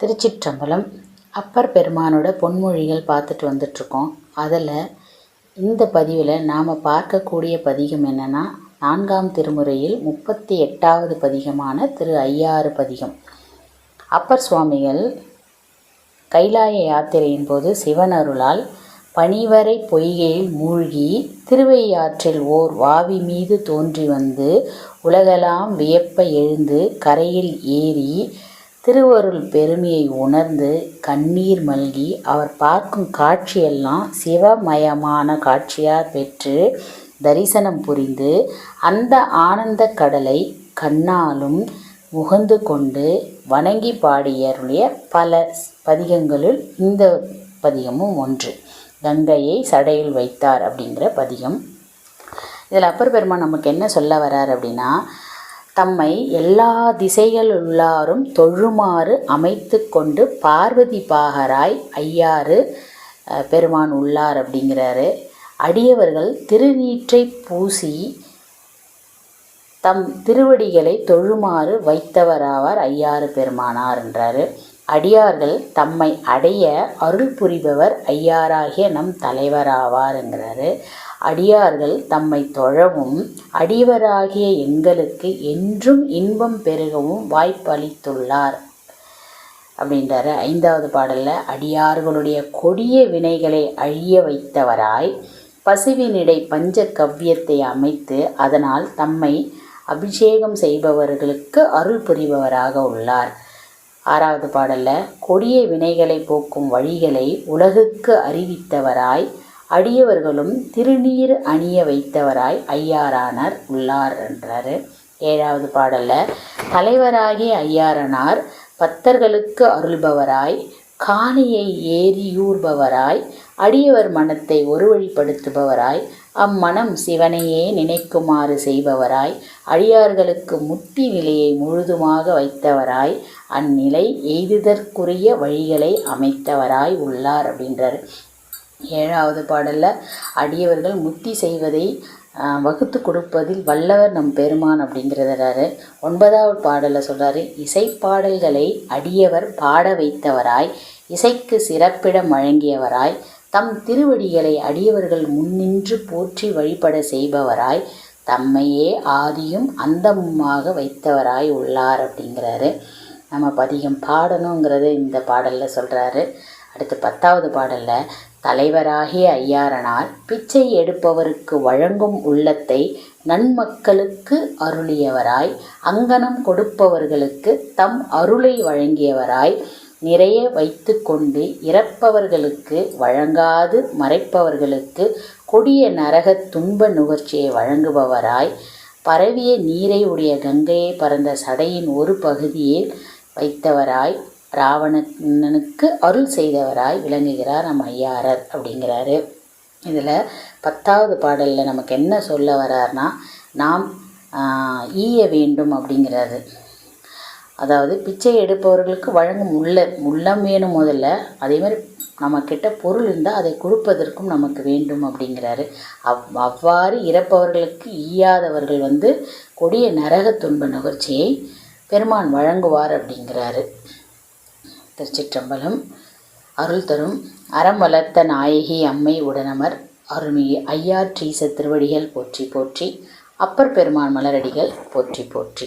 திருச்சிற்றம்பலம் அப்பர் பெருமானோட பொன்மொழிகள் பார்த்துட்டு வந்துட்ருக்கோம். அதில் இந்த பதிவில் நாம் பார்க்கக்கூடிய பதிகம் என்னென்னா நான்காம் திருமுறையில் முப்பத்தி எட்டாவது பதிகமான திரு ஐயாறு பதிகம். அப்பர் சுவாமிகள் கைலாய யாத்திரையின் போது சிவன் அருளால் பனிவரை பொய்கையில் மூழ்கி திருவையாற்றில் ஓர் வாவி மீது தோன்றி வந்து உலகெல்லாம் வியப்ப எழுந்து கரையில் ஏறி திருவருள் பெருமையை உணர்ந்து கண்ணீர் மல்கி அவர் பார்க்கும் காட்சியெல்லாம் சிவமயமான காட்சியாக பெற்று தரிசனம் புரிந்து அந்த ஆனந்த கடலை கண்ணாலும் முகந்து கொண்டு வணங்கி பாடியருடைய பல பதிகங்களுள் இந்த பதிகமும் ஒன்று. கங்கையை சடையில் வைத்தார் அப்படிங்கிற பதிகம். இதில் அப்பர் பெருமான் நமக்கு என்ன சொல்ல வர்றார் அப்படின்னா தம்மை எல்லா திசைகளுள்ளாரும் தொழுமாறு அமைத்து கொண்டு பார்வதி பாகராய் ஐயாறு பெருமான் உள்ளார் அப்படிங்கிறாரு. அடியவர்கள் திருநீற்றை பூசி தம் திருவடிகளை தொழுமாறு வைத்தவராவார் ஐயாறு பெருமானார் என்றார். அடியார்கள் தம்மை அடைய அருள் புரிபவர் ஐயாராகிய நம் தலைவராவாருங்கிறாரு. அடியார்கள் தம்மை தொழவும் அடியவராகிய எங்களுக்கு என்றும் இன்பம் பெருகவும் வாய்ப்பளித்துள்ளார். அப்படின்றாரு. ஐந்தாவது பாடலில் அடியார்களுடைய கொடிய வினைகளை அழிய வைத்தவராய் பசுவினிடை பஞ்ச கவ்யத்தை அமைத்து அதனால் தம்மை அபிஷேகம் செய்பவர்களுக்கு அருள் புரிபவராக உள்ளார். ஆறாவது பாடலில் கொடிய வினைகளை போக்கும் வழிகளை உலகுக்கு அறிவித்தவராய் அடியவர்களும் திருநீர் அணிய வைத்தவராய் ஐயாரானார் உள்ளார் என்றாரு. ஏழாவது பாடலில் தலைவராகிய ஐயாரனார் பக்தர்களுக்கு அருள்பவராய் காணியை ஏறியூர்பவராய் அடியவர் மனத்தை ஒருவழிப்படுத்துபவராய் அம்மனம் சிவனையே நினைக்குமாறு செய்பவராய் அடியார்களுக்கு முத்தி நிலையை முழுதுமாக வைத்தவராய் அந்நிலை எய்துதற்குரிய வழிகளை அமைத்தவராய் உள்ளார் அப்படின்றார். ஏழாவது பாடலில் அடியவர்கள் முத்தி செய்வதை வகுத்து கொடுப்பதில் வல்லவர் நம் பெருமான் அப்படிங்கிறதாரு ஒன்பதாவது பாடலில் சொல்கிறாரு இசைப்பாடல்களை அடியவர் பாட வைத்தவராய் இசைக்கு சிறப்பிடம் வழங்கியவராய் தம் திருவடிகளை அடியவர்கள் முன்னின்று போற்றி வழிபட செய்பவராய் தம்மையே ஆதியும் அந்தமுமாக வைத்தவராய் உள்ளார் அப்படிங்கிறாரு. நம்ம பதிகம் பாடணுங்கிறது இந்த பாடலில் சொல்கிறாரு அடுத்து பத்தாவது பாடலில் தலைவராகிய ஐயாரனால் பிச்சை எடுப்பவருக்கு வழங்கும் உள்ளத்தை நன்மக்களுக்கு அருளியவராய் அங்கனம் கொடுப்பவர்களுக்கு தம் அருளை வழங்கியவராய் நிறைய வைத்து கொண்டு இறப்பவர்களுக்கு வழங்காது மறைப்பவர்களுக்கு கொடிய நரக துன்ப நுகர்ச்சியை வழங்குபவராய் பரவிய நீரை உடைய கங்கையை பறந்த சடையின் ஒரு பகுதியில் வைத்தவராய் ராவணனுக்கு அருள் செய்தவராய் விளங்குகிறார் நம் ஐயாரர் அப்படிங்கிறாரு. இதில் பத்தாவது பாடலில் நமக்கு என்ன சொல்ல வரார்னா நாம் ஈய வேண்டும் அப்படிங்கிறாரு. அதாவது பிச்சை எடுப்பவர்களுக்கு வழங்கும் உள்ள உள்ளம் வேணும் முதல்ல. அதே மாதிரி நம்மக்கிட்ட பொருள் இருந்தால் அதை கொடுப்பதற்கும் நமக்கு வேண்டும் அப்படிங்கிறாரு. அவ் அவ்வாறு இறப்பவர்களுக்கு ஈயாதவர்கள் வந்து கொடிய நரக துன்ப நுகர்ச்சியை பெருமான் வழங்குவார் அப்படிங்கிறாரு. திருச்சிற்றம்பலம். அருள் தரும் அறம் வளர்த்த நாயகி அம்மை உடனமர். அருள்மிகு ஐயார் ட்ரீச திருவடிகள் போற்றி போற்றி அப்பர் பெருமான் மலரடிகள் போற்றி போற்றி.